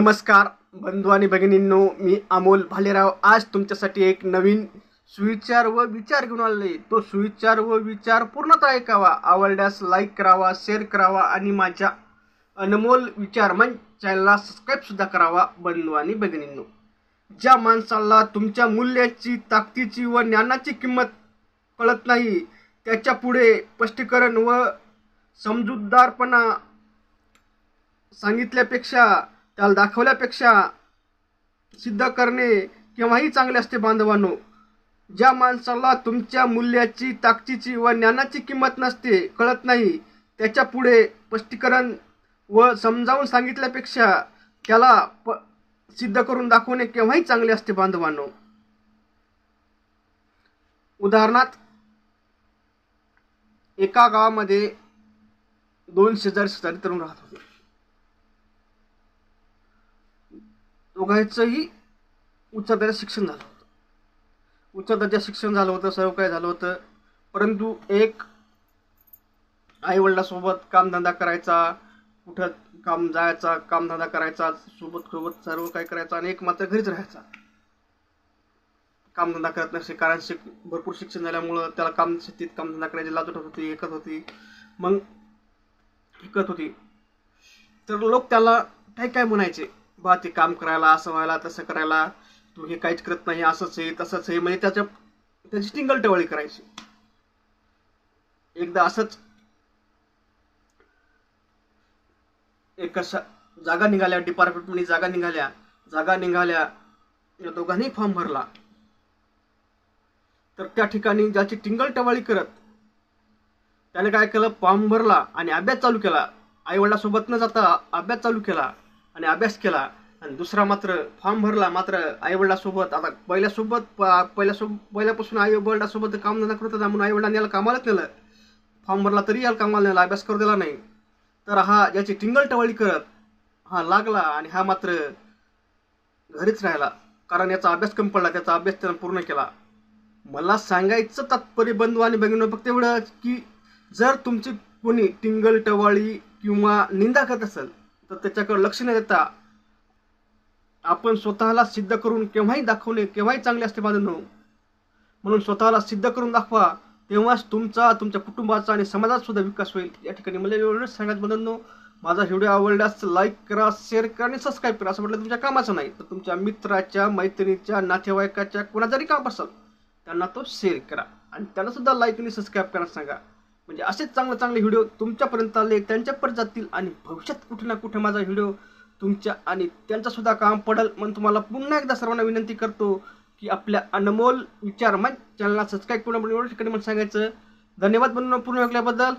नमस्कार बंधू आणि भगिनींनो मी अमोल भालेराव. आज तुमच्यासाठी एक नवीन सुविचार व विचार घेऊन आले तो सुविचार व विचार पूर्णतः ऐकावा आवडल्यास लाईक करावा शेअर करावा आणि माझ्या अनमोल विचार मन चॅनलला सबस्क्राईबसुद्धा करावा बंधू आणि भगिनींनो. ज्या माणसाला तुमच्या मूल्याची ताकदीची व ज्ञानाची किंमत कळत नाही त्याच्या पुढे स्पष्टीकरण व समजूतदारपणा सांगितल्यापेक्षा त्याला दाखवल्यापेक्षा सिद्ध करणे केव्हाही चांगले असते बांधवांनो. ज्या माणसाला तुमच्या मूल्याची ताकदीची व ज्ञानाची किंमत नसते कळत नाही त्याच्या पुढे स्पष्टीकरण व समजावून सांगितल्यापेक्षा त्याला प सिद्ध करून दाखवणे केव्हाही चांगले असते बांधवांनो. उदाहरणार्थ एका गावामध्ये दोन शेजारी शेजारी तरुण राहत होते. दोघांचंही उच्च दर्जाचं शिक्षण झालं होतं. उच्च दर्जाचं शिक्षण झालं होतं सर्व काय झालं होतं? परंतु एक आईवडिलासोबत कामधंदा करायचा कुठं काम जायचा कामधंदा करायचा सोबत सोबत सर्व काय करायचा आणि एक मात्र घरीच राहायचा. कामधंदा करत नसे कारण शिक भरपूर शिक्षण झाल्यामुळं त्याला काम शेतीत कामधंदा करायची लाज होती एकत होती. मग शिकत होती. तर लोक त्याला काय काय म्हणायचे? बा ते काम करायला असं व्हायला तसं करायला. तू हे काहीच करत नाही असंच आहे तसंच आहे. म्हणजे त्याच्या त्याची टिंगल टवळी करायची. एकदा असंच एक जागा निघाल्या डिपार्टमेंटमध्ये जागा निघाल्या. जागा निघाल्या या दोघांनी फॉर्म भरला. तर त्या ठिकाणी ज्याची टिंगल टवाळी करत त्याने काय केलं? फॉर्म भरला आणि अभ्यास चालू केला. आईवडिलासोबत न जाता अभ्यास चालू केला. आणि अभ्यास केला आणि दुसरा मात्र फॉर्म भरला मात्र आईवडिलासोबत आता पहिल्यासोबत पहिल्यासोबत पहिल्यापासून आई वडिलासोबत कामधंदा करत होता म्हणून आईवडिलांनी याला कामालाच नेलं. फॉर्म भरला तरी याला कामाला नेला अभ्यास करू दिला नाही. तर हा याची टिंगल टवाळी करत हा लागला आणि हा मात्र घरीच राहिला. कारण याचा अभ्यास कमी पडला त्याचा अभ्यास त्यानं पूर्ण केला. मला सांगायचं तात्पर्य बंधू आणि बहिणीनं फक्त एवढं की जर तुमची कोणी टिंगल टवाळी किंवा निंदा करत असेल तर त्याच्याकडे लक्ष न देता. आपण स्वतःला सिद्ध करून केव्हाही दाखवणे केव्हाही चांगले असते बांधून म्हणून स्वतःला सिद्ध करून दाखवा. तेव्हाच तुमचा तुमच्या कुटुंबाचा आणि समाजात सुद्धा विकास होईल. या ठिकाणी मला एवढंच सांगायचं बंधूंनो माझा व्हिडिओ आवडल्यास लाईक करा शेअर करा आणि सबस्क्राईब करा. असं म्हटलं तुमच्या कामाचं नाही. तर तुमच्या मित्राच्या मैत्रिणीच्या नातेवाईकाच्या कोणा जरी काम असेल त्यांना तो शेअर करा. आणि त्यांना सुद्धा लाईक आणि सबस्क्राईब करायला सांगा. म्हणजे असेच चांगले चांगले व्हिडिओ तुमच्यापर्यंत आले त्यांच्यापर्यंत जातील आणि भविष्यात कुठे ना कुठे माझा व्हिडिओ तुमच्या आणि त्यांचासुद्धा काम पडेल म्हणून तुम्हाला पुन्हा एकदा सर्वांना विनंती करतो की आपल्या अनमोल विचार मग चॅनलला सबस्क्राईब करून एवढं ठिकाणी म्हणून सांगायचं. धन्यवाद म्हणून पूर्ण ऐकल्याबद्दल